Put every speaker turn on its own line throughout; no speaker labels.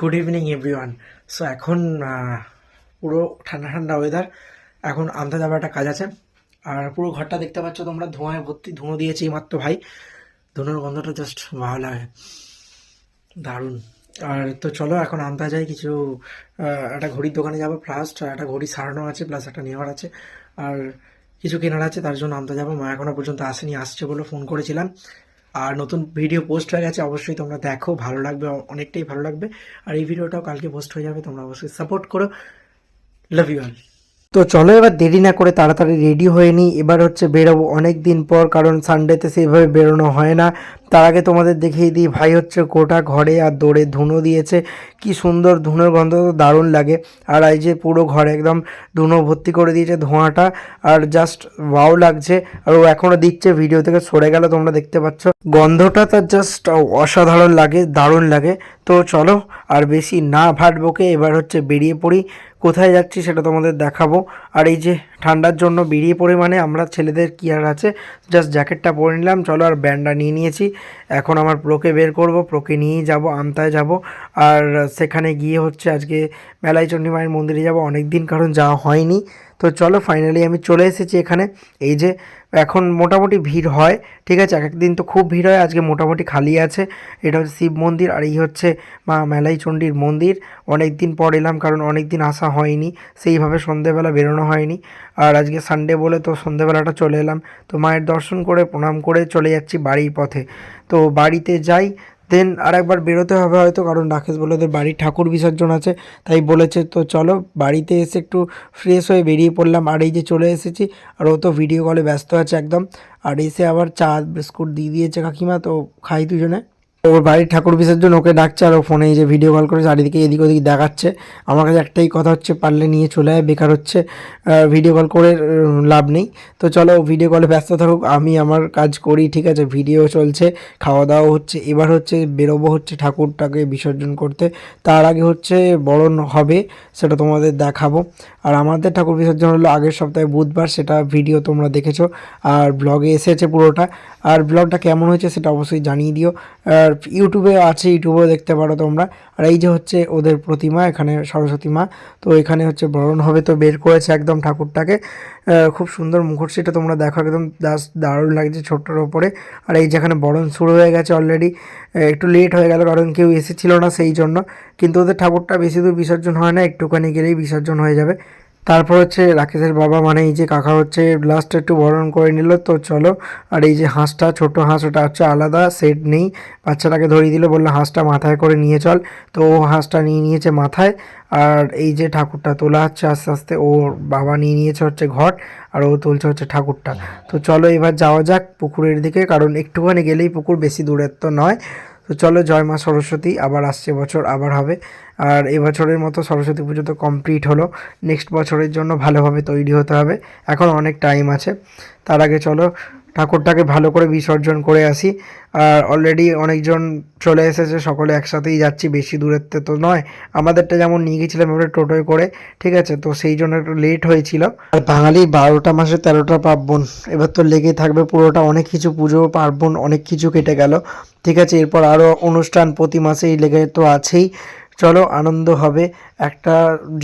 Good evening everyone so এখন পুরো ঠান্ডা ঠান্ডা ওয়েদার এখন আনতে যাওয়ার একটা কাজ আছে। আর পুরো ঘরটা দেখতে পাচ্ছ তোমরা, ধোঁয়ায় ভর্তি ধুঁয়ো দিয়েছে মাত্র ভাই। ধুনোর গন্ধটা জাস্ট ভালো লাগে। দারুণ। আর তো চলো, এখন আনতে যাই কিছু একটা ঘড়ির দোকানে যাব ফার্স্ট একটা ঘড়ি সারানো আছে প্লাস একটা নেওয়ার আছে। আর কিছু কেনার আছে, তার জন্য আনতে যাব। মা এখনও পর্যন্ত আসেনি, আসছে বলে ফোন করেছিলাম। আর নতুন ভিডিও পোস্ট হয়ে গেছে, অবশ্যই তোমরা দেখো, ভালো লাগবে, অনেকটাই ভালো লাগবে। আর এই ভিডিওটাও কালকে পোস্ট হয়ে যাবে, তোমরা অবশ্যই সাপোর্ট করো। লাভ ইউ অল তো চলো এবার দেরি না করে তাড়াতাড়ি রেডি হয়ে নিই। এবার হচ্ছে বেরোবো অনেক দিন পর, কারণ সানডেতে সেইভাবে বেরোনো হয় না। তার আগে তোমাদের দেখিয়ে দিই, ভাই হচ্ছে গোটা ঘরে আর দৌড়ে ধুনো দিয়েছে। কি সুন্দর ধুনোর গন্ধ, তো দারুণ লাগে। আর এই যে পুরো ঘরে একদম ধুনো ভর্তি করে দিয়েছে ধোঁয়াটা, আর জাস্ট ওয়াও লাগছে। আর ও এখনও দিচ্ছে ভিডিও থেকে সরে গেল, তোমরা দেখতে পাচ্ছ। গন্ধটা তার জাস্ট অসাধারণ লাগে, দারুণ লাগে। তো চলো, আর বেশি না ভাটবোকে এবার হচ্ছে বেরিয়ে পড়ি। কোথায় যাচ্ছি সেটা তোমাদের দেখাবো। আর এই যে ঠান্ডার জন্য বেরিয়ে পড়ে মানে আমরা ছেলেদের কি আর আছে? জাস্ট জ্যাকেটটা পরে নিলাম, চলো আর ব্যান্ডটা নিয়ে নিয়েছি। এখন আমার প্রোকে বের করব, প্রোকে নিয়েই যাব, আমতায় যাব। আর সেখানে গিয়ে হচ্ছে আজকে মেলাই চণ্ডী মায়ের মন্দিরে যাব। অনেক দিন কারণ যাওয়া হয়নি। তো চলো ফাইনালি আমি চলে এসেছি এখানে। এই যে এখন মোটামুটি ভিড় হয়, ঠিক আছে? এক একদিন তো খুব ভিড় হয়, আজকে মোটামুটি খালি আছে। এটা হচ্ছে শিব মন্দির আর এই হচ্ছে মা মেলাই চণ্ডীর মন্দির। অনেক দিন পর এলাম কারণ অনেক দিন আসা হয়নি, সেইভাবে সন্ধেবেলা বেরোনো হয়নি। আর আজকে সানডে বলে তো সন্ধেবেলাটা চলে এলাম। তো মায়ের দর্শন করে, প্রণাম করে চলে যাচ্ছি বাড়ির পথে। তো বাড়িতে যাই দেন আর একবার বেরোতে হবে হয়তো, কারণ রাকেশ বলে ওদের বাড়ির ঠাকুর বিসর্জন আছে, তাই বলেছে, তো চলো, বাড়িতে এসে একটু ফ্রেশ হয়ে বেরিয়ে পড়লাম। আর এই যে চলে এসেছি, আর ও তো ভিডিও কলে ব্যস্ত আছে একদম। আর এসে আবার চা, বিস্কুট দিয়ে দিয়েছে কাকিমা, তো খাই দুজনে। ওর বাড়ির ঠাকুর বিসর্জন ওকে ডাকছে আর ও ফোনে এই যে ভিডিও কল করে চারিদিকে এদিক ওদিক দেখাচ্ছে। আমার কাছে একটাই কথা হচ্ছে, পারলে নিয়ে চলে আয়, বেকার হচ্ছে। ভিডিও কল করে লাভ নেই। তো চলো ভিডিও কলে ব্যস্ত থাকুক, আমি আমার কাজ করি, ঠিক আছে? ভিডিও চলছে, খাওয়া দাওয়া হচ্ছে। এবার হচ্ছে বেরোবো হচ্ছে ঠাকুরটাকে বিসর্জন করতে। তার আগে হচ্ছে বরণ হবে, সেটা তোমাদের দেখাবো। আর আমাদের ঠাকুর বিসর্জন হলো আগের সপ্তাহে বুধবার, সেটা ভিডিও তোমরা দেখেছ। আর ব্লগে এসেছে পুরোটা। আর ব্লগটা কেমন হয়েছে সেটা অবশ্যই জানিয়ে দিও। আর ইউটিউবে আছে, ইউটিউবেও দেখতে পারো তোমরা। আর এই যে হচ্ছে ওদের প্রতিমা, এখানে সরস্বতী মা। তো এখানে হচ্ছে বরণ হবে তো বের করেছে একদম ঠাকুরটাকে। খুব সুন্দর মুখর সেটা তোমরা দেখো, একদম দারুণ লাগছে ছোট্টর ওপরে। আর এই যেখানে বরণ শুরু হয়ে গেছে অলরেডি একটু লেট হয়ে গেল, কারণ কেউ এসেছিল না সেই জন্য। কিন্তু ওদের ঠাকুরটা বেশি দূর বিসর্জন হয় না, একটুখানি গেলেই বিসর্জন হয়ে যাবে। তারপর হচ্ছে রাকেশের বাবা মানে এই যে কাকা হচ্ছে লাস্ট একটু বরণ করে নিল, তো চলো। আর এই যে হাঁসটা ছোট হাঁস, ওটা হচ্ছে আলাদা সেট নেই। বাচ্চাটাকে ধরিয়ে দিল, বলল, হাঁসটা মাথায় করে নিয়ে চল। তো ও হাঁসটা নিয়ে নিয়েছে মাথায়। আর এই যে ঠাকুরটা তোলা হচ্ছে আস্তে আস্তে ওর বাবা নিয়ে নিয়েছে হচ্ছে ঘট, আর ও তুলছে হচ্ছে ঠাকুরটা। তো চলো এবার যাওয়া যাক পুকুরের দিকে, কারণ একটুখানি গেলেই পুকুর বেশি দূরের তো নয়। তো চলো জয় মা সরস্বতী, আবার আসছে বছর, আবার হবে। আর এবছরের মতো সরস্বতী পুজো তো কমপ্লিট হলো। নেক্সট বছরের জন্য ভালোভাবে তৈরি হতে হবে। এখন অনেক টাইম আছে। তার আগে চলো ঠাকুরটাকে ভালো করে বিসর্জন করে আসি। আর অলরেডি অনেকজন চলে এসেছে, সকলে একসাথেই যাচ্ছি, বেশি দূরের তে নয়। আমাদেরটা যেমন নিয়ে গেছিলাম এবারে টোটোয় করে, ঠিক আছে? তো সেই জন্য একটু লেট হয়েছিল। আর বাঙালি বারোটা মাসে তেরোটা পার্বণ, এবার তো লেগে থাকবে পুরোটা। অনেক কিছু পুজো, পার্বণ, অনেক কিছু কেটে গেল, ঠিক আছে? এরপর আরও অনুষ্ঠান প্রতি মাসেই লেগে তো আছেই। চলো, আনন্দ হবে। একটা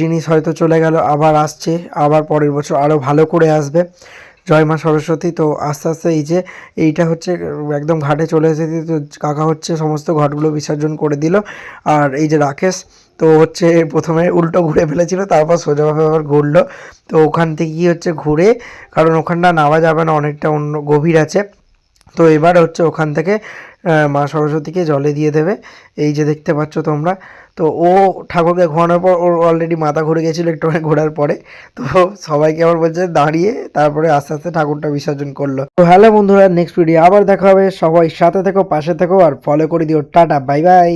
জিনিস হয়তো চলে গেল, আবার আসছে, আবার পরের বছর আরও ভালো করে আসবে। জয় মা সরস্বতী। তো আস্তে আস্তে এই যে এইটা হচ্ছে, একদম ঘাটে চলে এসেছি, তো কাকা হচ্ছে সমস্ত ঘাটগুলো বিসর্জন করে দিল। আর এই যে রাকেশ, তো হচ্ছে প্রথমে উল্টো ঘুরে ফেলেছিল, তারপর সোজাভাবে আবার ঘুরলো। তো ওখান থেকে হচ্ছে ঘুরে, কারণ ওখানটা নামা যাবে না, অনেকটা অন্য গভীর আছে। তো এবার হচ্ছে ওখান থেকে মা সরস্বতীকে জলে দিয়ে দেবে। এই যে দেখতে পাচ্ছ তোমরা, তো ও ঠাকুরকে ঘোরানোর পর ওর অলরেডি মাথা ঘুরে গেছিল একটুখানি ঘোরার পরে। তো সবাইকে আবার বলছে দাঁড়িয়ে, তারপরে আস্তে আস্তে ঠাকুরটা বিসর্জন করল। তো হ্যালো বন্ধুরা নেক্সট ভিডিও আবার দেখা হবে। সবাই সাথে থেকো, পাশে থেকো, আর ফলো করে দিও। Tata bye bye